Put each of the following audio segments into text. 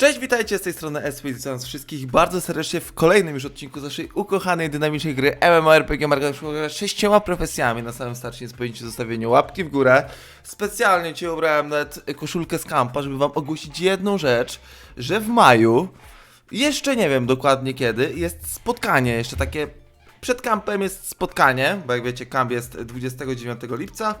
Cześć, witajcie z tej strony SP, witam was wszystkich bardzo serdecznie w kolejnym już odcinku z naszej ukochanej, dynamicznej gry MMORPG Margaret sześcioma profesjami. Na samym starcie nie zapomnijcie zostawienia łapki w górę. Specjalnie Cię ubrałem nawet koszulkę z kampa, żeby Wam ogłosić jedną rzecz, że w maju, jeszcze nie wiem dokładnie kiedy, jest spotkanie, jeszcze takie przed kampem jest spotkanie, bo jak wiecie, kamp jest 29 lipca.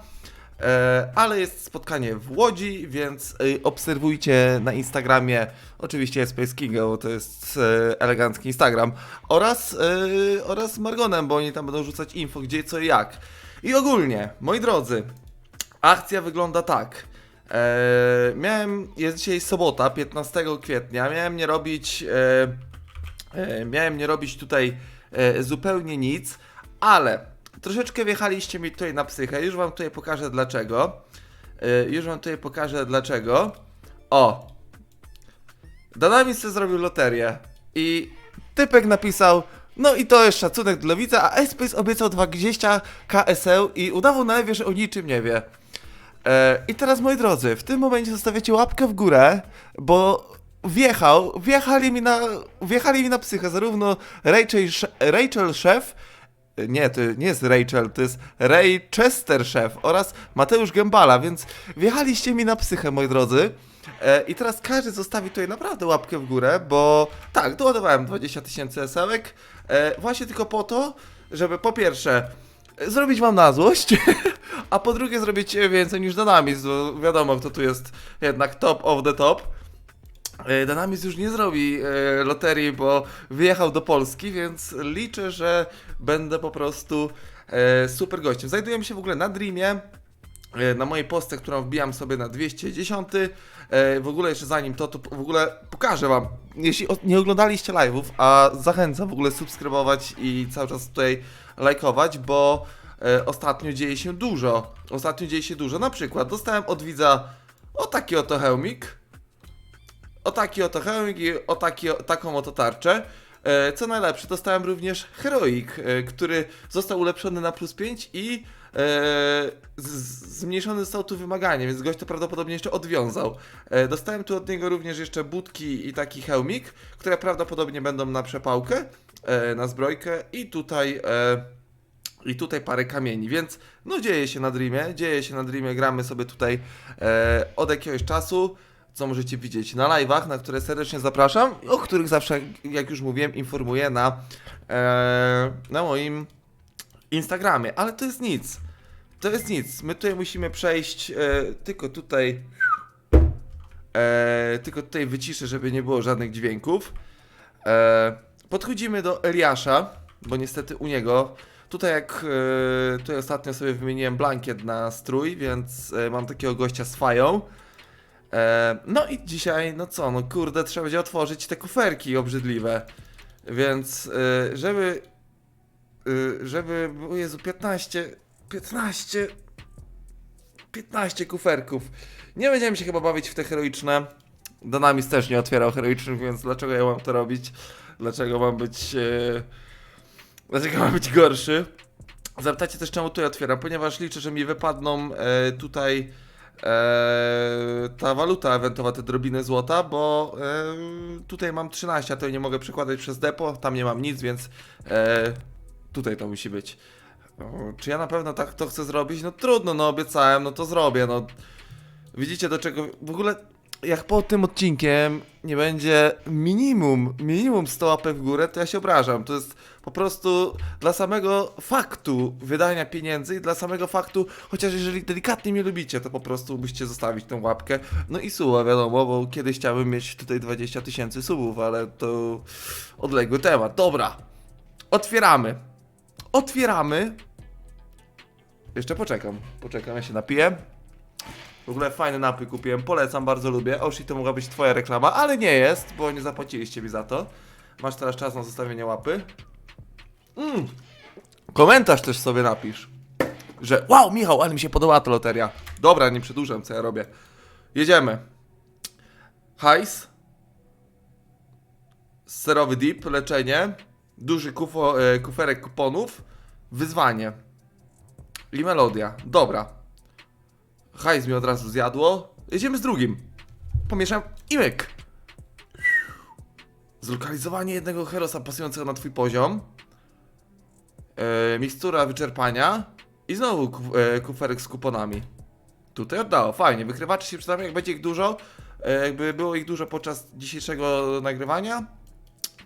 E, ale jest spotkanie w Łodzi, więc e, obserwujcie na Instagramie, oczywiście Space Kinga, bo to jest e, elegancki Instagram, oraz, oraz Margonem, bo oni tam będą rzucać info, gdzie, co i jak. I ogólnie, moi drodzy, akcja wygląda tak. Miałem, jest dzisiaj sobota, 15 kwietnia, miałem nie robić, e, e, miałem nie robić tutaj e, zupełnie nic, ale troszeczkę wjechaliście mi tutaj na psychę, już wam tutaj pokażę dlaczego. E, już wam tutaj pokażę dlaczego. O! Danami sobie zrobił loterię i typek napisał no i to jest szacunek dla widza, a Space obiecał 20 KSL i udawał na lewie, że o niczym nie wie. E, I teraz moi drodzy, w tym momencie zostawiacie łapkę w górę, bo wjechał, wjechali mi na, wjechali mi na psychę zarówno Rachel, Rachel Szef, nie, to nie jest Rachel, to jest Ray Chester Szef oraz Mateusz Gębala, więc wjechaliście mi na psychę, moi drodzy. E, I teraz każdy zostawi tutaj naprawdę łapkę w górę, bo tak, doładowałem 20 tysięcy esełek, e, właśnie tylko po to, żeby po pierwsze e, zrobić wam na złość, a po drugie zrobić więcej niż Danamis, bo wiadomo kto tu jest jednak top of the top. Danamis już nie zrobi loterii, bo wyjechał do Polski, więc liczę, że będę po prostu e, super gościem. Znajdujemy się w ogóle na Dreamie, e, na mojej postce, którą wbijam sobie na 210. E, w ogóle jeszcze zanim to, to w ogóle pokażę wam, jeśli nie oglądaliście live'ów, a zachęcam w ogóle subskrybować i cały czas tutaj lajkować, bo e, ostatnio dzieje się dużo. Ostatnio dzieje się dużo. Na przykład dostałem od widza o taki oto hełmik, o taki oto hełmik i o taki, o, taką oto tarczę. E, co najlepsze, dostałem również Heroik, e, który został ulepszony na plus 5 i e, z, zmniejszone zostało tu wymaganie, więc gość to prawdopodobnie jeszcze odwiązał. E, dostałem tu od niego również jeszcze budki i taki hełmik, które prawdopodobnie będą na przepałkę, na zbrojkę i tutaj... I tutaj parę kamieni, więc no dzieje się na Dreamie, dzieje się na Dreamie, gramy sobie tutaj e, od jakiegoś czasu, co możecie widzieć na live'ach, na które serdecznie zapraszam, o których zawsze, jak już mówiłem, informuję na, e, na moim Instagramie, ale to jest nic, to jest nic, my tutaj musimy przejść e, tylko tutaj, e, tylko tutaj wyciszę, żeby nie było żadnych dźwięków, e, podchodzimy do Eliasza, bo niestety u niego. Tutaj jak e, tutaj ostatnio sobie wymieniłem blankiet na strój, więc e, mam takiego gościa z fają. E, no i dzisiaj, no co, no kurde, trzeba będzie otworzyć te kuferki obrzydliwe. Więc e, żeby e, żeby, o Jezu, 15 15 15 kuferków. Nie będziemy się chyba bawić w te heroiczne. Danamis też nie otwierał heroicznych, więc dlaczego ja mam to robić? Dlaczego mam być e, Dlaczego ma być gorszy? Zapytacie też czemu tutaj otwieram, ponieważ liczę, że mi wypadną e, tutaj ta waluta ewentowa, te drobiny złota, bo tutaj mam 13, a to nie mogę przekładać przez depo, tam nie mam nic, więc e, tutaj to musi być. Czy ja na pewno tak to chcę zrobić? No trudno, no obiecałem, no to zrobię, no. Widzicie do czego, w ogóle jak po tym odcinkiem nie będzie minimum, minimum 100 łapek w górę, to ja się obrażam. To jest po prostu dla samego faktu wydania pieniędzy i dla samego faktu, chociaż jeżeli delikatnie mnie lubicie, to po prostu musicie zostawić tą łapkę. No i suba, wiadomo, bo kiedyś chciałbym mieć tutaj 20 tysięcy subów, ale to odległy temat. Dobra, otwieramy. Otwieramy. Jeszcze poczekam, poczekam, ja się napiję. W ogóle fajny napój kupiłem, polecam, bardzo lubię. Oshi to mogła być twoja reklama, ale nie jest, bo nie zapłaciliście mi za to. Masz teraz czas na zostawienie łapy. Mm. Komentarz też sobie napisz, że wow, Michał, ale mi się podobała ta loteria. Dobra, nie przedłużam, co ja robię. Jedziemy. Hajs. Serowy dip, leczenie. Duży kufo, e, kuferek kuponów. Wyzwanie. I melodia. Dobra. Hajs mi od razu zjadło. Jedziemy z drugim. Pomieszam i myk. Zlokalizowanie jednego herosa pasującego na twój poziom. E, mikstura wyczerpania. I znowu ku, e, kuferek z kuponami. Tutaj oddało, fajnie. Wykrywacze się przydadzą, jak będzie ich dużo. E, jakby było ich dużo podczas dzisiejszego nagrywania.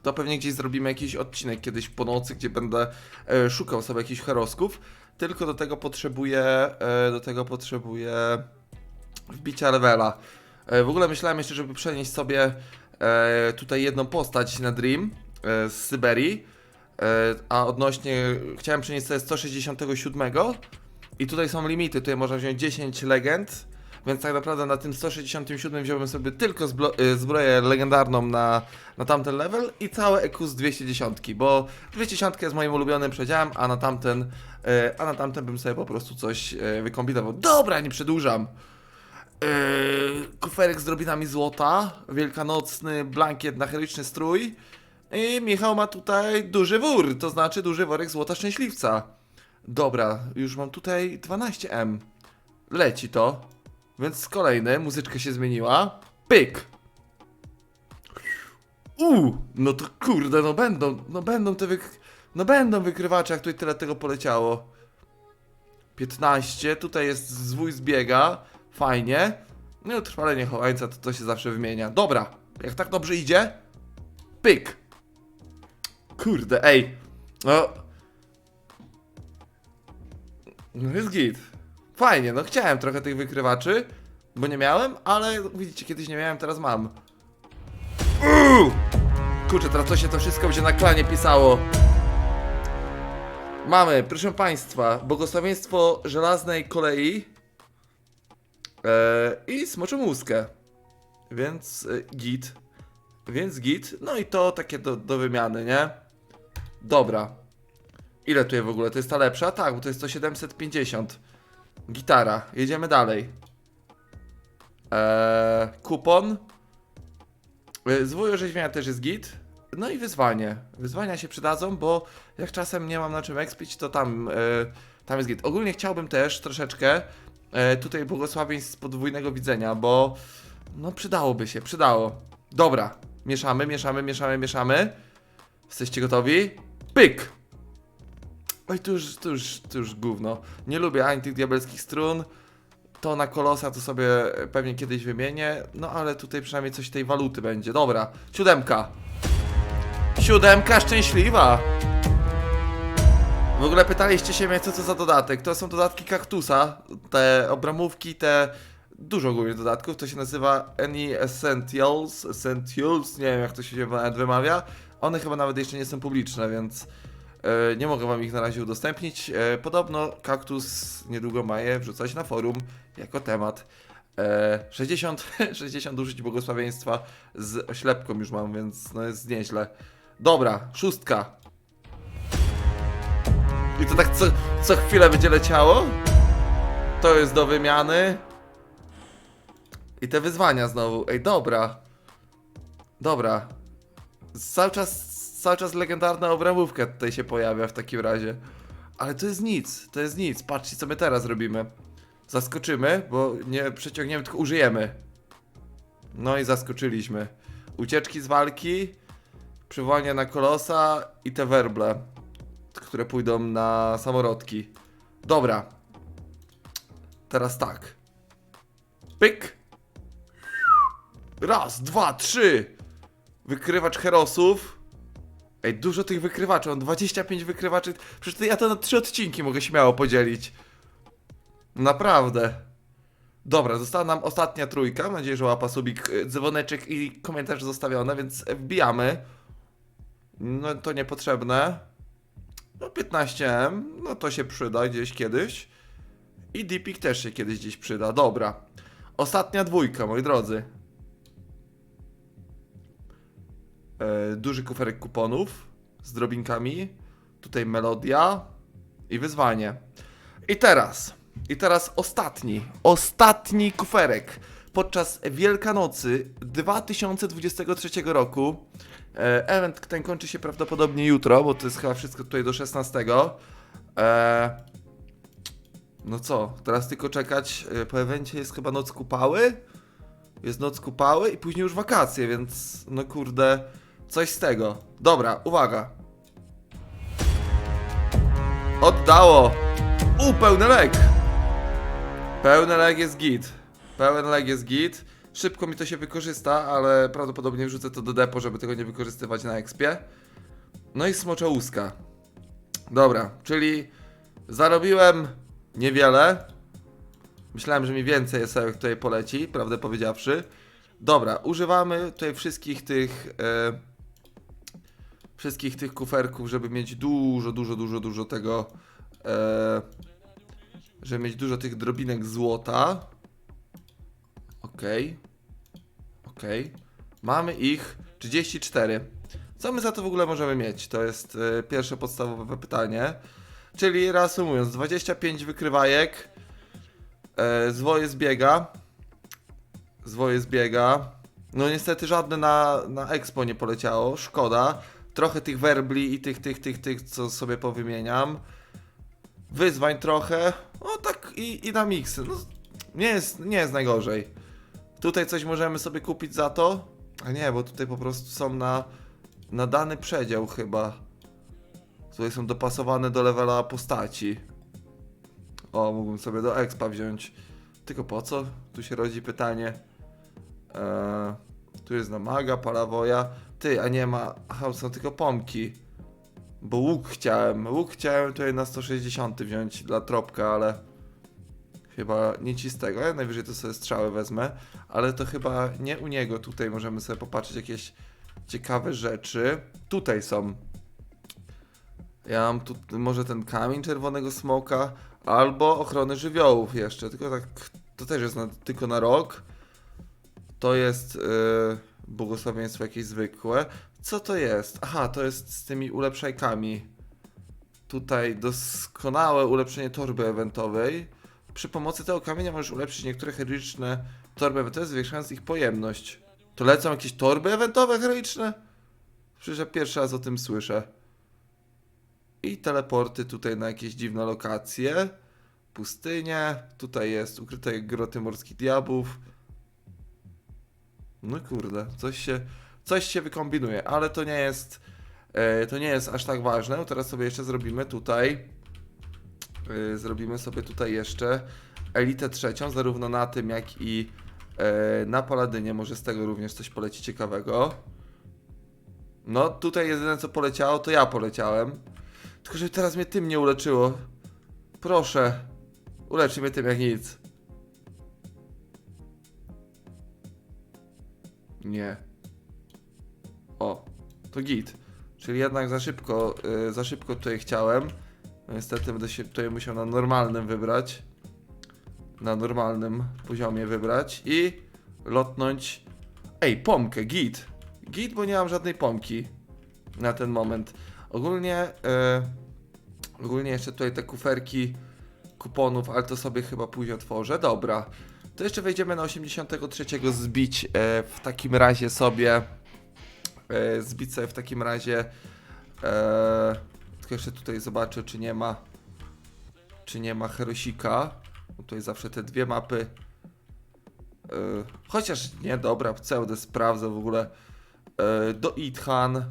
To pewnie gdzieś zrobimy jakiś odcinek kiedyś po nocy, gdzie będę e, szukał sobie jakichś herosków. Tylko do tego potrzebuję. E, do tego potrzebuję wbicia levela. E, w ogóle myślałem jeszcze, żeby przenieść sobie e, tutaj jedną postać na Dream e, z Syberii. E, a odnośnie. Chciałem przenieść sobie 167 i tutaj są limity. Tutaj można wziąć 10 legend. Więc tak naprawdę na tym 167 wziąłbym sobie tylko e, zbroję legendarną na, na tamten level i całe EQ z 210, bo 210 jest moim ulubionym przedziałem, a na tamten, e, a na tamten bym sobie po prostu coś wykombinował. Dobra, nie przedłużam. Yy, kuferek z drobinami złota, wielkanocny blankiet na heroiczny strój i Michał ma tutaj duży wór, to znaczy duży worek złota szczęśliwca. Dobra, już mam tutaj 12M. Leci to. Więc kolejny, muzyczka się zmieniła. Pyk! Uuu, no to kurde, no będą, no będą te wyk... No będą wykrywacze, jak tutaj tyle tego poleciało. 15, tutaj jest zwój zbiega, fajnie. No trwalenie chowańca to, to się zawsze wymienia. Dobra, jak tak dobrze idzie, pyk. Kurde, ej, no... No jest git. Fajnie, no chciałem trochę tych wykrywaczy, bo nie miałem, ale widzicie, kiedyś nie miałem, teraz mam. Uuu! Kurczę, teraz to się to wszystko będzie na klanie pisało. Mamy, proszę Państwa, błogosławieństwo żelaznej kolei e, i smoczą łuskę. Więc e, git. Więc git. No i to takie do, do wymiany, nie? Dobra. Ile tutaj w ogóle? To jest ta lepsza? Tak, bo to jest to 750. Gitara. Jedziemy dalej. Eee, kupon. E, Zwój orzeźwienia też jest git. No i wyzwanie. Wyzwania się przydadzą, bo jak czasem nie mam na czym expić, to tam, e, tam jest git. Ogólnie chciałbym też troszeczkę e, tutaj błogosławieństw z podwójnego widzenia, bo no przydałoby się, przydało. Dobra, mieszamy, mieszamy, mieszamy, mieszamy. Jesteście gotowi? Pyk! Oj, tu już, tu już, tu już gówno. Nie lubię ani tych diabelskich strun. To na kolosa to sobie pewnie kiedyś wymienię. No ale tutaj przynajmniej coś tej waluty będzie. Dobra, siódemka. Siódemka szczęśliwa. W ogóle pytaliście się mnie, co to za dodatek. To są dodatki kaktusa. Te obramówki, te. Dużo ogólnie dodatków. To się nazywa Any Essentials. Essentials. Nie wiem, jak to się nawet wymawia. One chyba nawet jeszcze nie są publiczne, więc. E, Nie mogę wam ich na razie udostępnić. E, Podobno kaktus niedługo ma je wrzucać na forum jako temat. E, 60, 60 użyć błogosławieństwa z oślepką już mam, więc no jest nieźle. Dobra, szóstka. I to tak co, co chwilę będzie leciało. To jest do wymiany. I te wyzwania znowu. Ej, dobra. Dobra. Cały czas, cały czas legendarna obramówka tutaj się pojawia w takim razie. Ale to jest nic, to jest nic. Patrzcie, co my teraz robimy. Zaskoczymy, bo nie przeciągniemy, tylko użyjemy. No i zaskoczyliśmy. Ucieczki z walki, przywołanie na kolosa i te werble, które pójdą na samorodki. Dobra. Teraz tak. Pyk. Raz, dwa, trzy. Wykrywacz herosów. Ej, dużo tych wykrywaczy, mam 25 wykrywaczy. Przecież to ja to na trzy odcinki mogę śmiało podzielić. Naprawdę. Dobra, została nam ostatnia trójka. Mam nadzieję, że łapa subik, y, dzwoneczek i komentarz zostawione, więc wbijamy. No to niepotrzebne. No 15M, no to się przyda gdzieś kiedyś. I Deepik też się kiedyś gdzieś przyda. Dobra. Ostatnia dwójka, moi drodzy. E, duży kuferek kuponów z drobinkami. Tutaj melodia i wyzwanie. I teraz, i teraz ostatni, ostatni kuferek. Podczas Wielkanocy 2023 roku. E, event ten kończy się prawdopodobnie jutro, bo to jest chyba wszystko tutaj do 16. E, no co, teraz tylko czekać. Po evencie jest chyba noc kupały. Jest noc kupały i później już wakacje, więc no kurde, Coś z tego. Dobra, uwaga. Oddało. U, pełny lek. Pełny leg jest git. Pełen leg jest git. Szybko mi to się wykorzysta, ale prawdopodobnie wrzucę to do depo, żeby tego nie wykorzystywać na expie. No i smocza łuska. Dobra, czyli zarobiłem niewiele. Myślałem, że mi więcej jest tutaj poleci, prawdę powiedziawszy. Dobra, używamy tutaj wszystkich tych e, wszystkich tych kuferków, żeby mieć dużo, dużo, dużo, dużo tego e, żeby mieć dużo tych drobinek złota. Okej. Okej. Mamy ich 34. Co my za to w ogóle możemy mieć? To jest e, pierwsze podstawowe pytanie. Czyli reasumując, 25 wykrywajek, e, zwoje zbiega, zwoje zbiega. No niestety żadne na, na Expo nie poleciało, szkoda. Trochę tych werbli i tych, tych, tych, tych, co sobie powymieniam. Wyzwań trochę, o tak i, i na miksy. No, nie, jest, nie jest najgorzej. Tutaj coś możemy sobie kupić za to? A nie, bo tutaj po prostu są na, na dany przedział chyba. Tutaj są dopasowane do levela postaci. O, mógłbym sobie do expa wziąć. Tylko po co? Tu się rodzi pytanie. Eee, tu jest na maga, palawoja. Ty, a nie ma. Aha, są tylko pompki. Bo łuk chciałem. Łuk chciałem tutaj na 160 wziąć dla tropka, ale. Chyba nic z tego. Ja najwyżej to sobie strzały wezmę. Ale to chyba nie u niego. Tutaj możemy sobie popatrzeć jakieś ciekawe rzeczy. Tutaj są. Ja mam tu może ten kamień czerwonego smoka, albo ochrony żywiołów jeszcze. Tylko tak, to też jest na, tylko na rok. To jest yy, błogosławieństwo jakieś zwykłe. Co to jest? Aha, to jest z tymi ulepszajkami. Tutaj doskonałe ulepszenie torby eventowej. Przy pomocy tego kamienia możesz ulepszyć niektóre heroiczne torby eventowe, zwiększając ich pojemność. To lecą jakieś torby eventowe heroiczne? Przecież ja pierwszy raz o tym słyszę. I teleporty tutaj na jakieś dziwne lokacje. Pustynie. Tutaj jest ukryte groty morskich diabłów. No kurde, coś się, coś się wykombinuje, ale to nie jest, e, to nie jest aż tak ważne. Teraz sobie jeszcze zrobimy tutaj, e, zrobimy sobie tutaj jeszcze elitę trzecią, zarówno na tym jak i e, na paladynie. Może z tego również coś poleci ciekawego. No tutaj jedyne co poleciało, to ja poleciałem. Tylko żeby teraz mnie tym nie uleczyło. Proszę, uleczy mnie tym jak nic. Nie. O, to git. Czyli jednak za szybko, y, za szybko tutaj chciałem. No niestety będę się tutaj musiał na normalnym wybrać. Na normalnym poziomie wybrać i lotnąć. Ej, pomkę, git. Git, bo nie mam żadnej pomki na ten moment. Ogólnie, y, ogólnie jeszcze tutaj te kuferki kuponów, ale to sobie chyba później otworzę. Dobra. To jeszcze wejdziemy na 83 zbić e, w takim razie sobie e, zbić sobie w takim razie e, tylko jeszcze tutaj zobaczę czy nie ma czy nie ma Herosika. Tutaj zawsze te dwie mapy chociaż nie dobra pseudo sprawdzę w ogóle do Ithan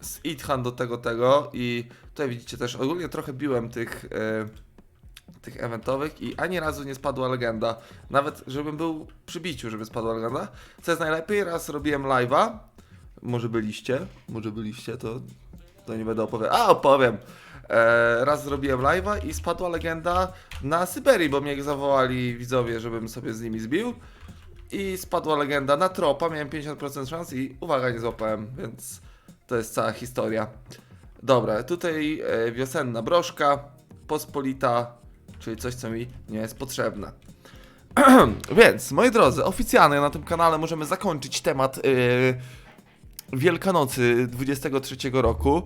z Ithan do tego tego i tutaj widzicie też ogólnie trochę biłem tych tych eventowych i ani razu nie spadła legenda. Nawet żebym był przy biciu, żeby spadła legenda. Co jest najlepiej, raz robiłem live'a. Może byliście, może byliście, to, to nie będę opowiadał. A, opowiem. E, raz zrobiłem live'a i spadła legenda na Syberii, bo mnie zawołali widzowie, żebym sobie z nimi zbił. I spadła legenda na tropa, miałem 50% szans i uwaga, nie złapałem, więc to jest cała historia. Dobra, tutaj e, wiosenna broszka, pospolita, czyli coś, co mi nie jest potrzebne. Więc, moi drodzy, oficjalnie na tym kanale możemy zakończyć temat yy, Wielkanocy 23 roku.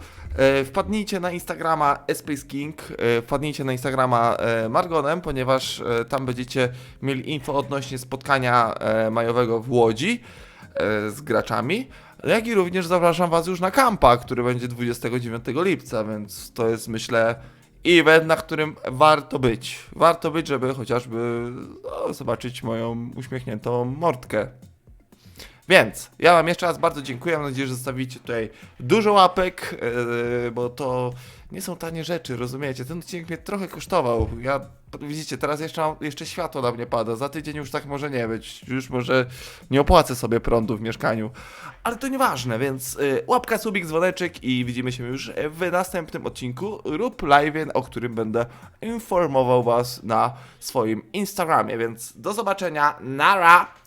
Yy, wpadnijcie na Instagrama Space King, yy, wpadnijcie na Instagrama yy, Margonem, ponieważ yy, tam będziecie mieli info odnośnie spotkania yy, majowego w Łodzi yy, z graczami. Jak i również zapraszam Was już na kampa, który będzie 29 lipca, więc to jest myślę event, na którym warto być. Warto być, żeby chociażby no, zobaczyć moją uśmiechniętą mordkę. Więc ja Wam jeszcze raz bardzo dziękuję. Mam nadzieję, że zostawicie tutaj dużo łapek, yy, bo to nie są tanie rzeczy, rozumiecie? Ten odcinek mnie trochę kosztował. Ja, widzicie, teraz jeszcze, jeszcze światło na mnie pada. Za tydzień już tak może nie być. Już może nie opłacę sobie prądu w mieszkaniu. Ale to nieważne, więc yy, łapka, subik, dzwoneczek i widzimy się już w następnym odcinku lub live, o którym będę informował Was na swoim Instagramie. Więc do zobaczenia. Nara!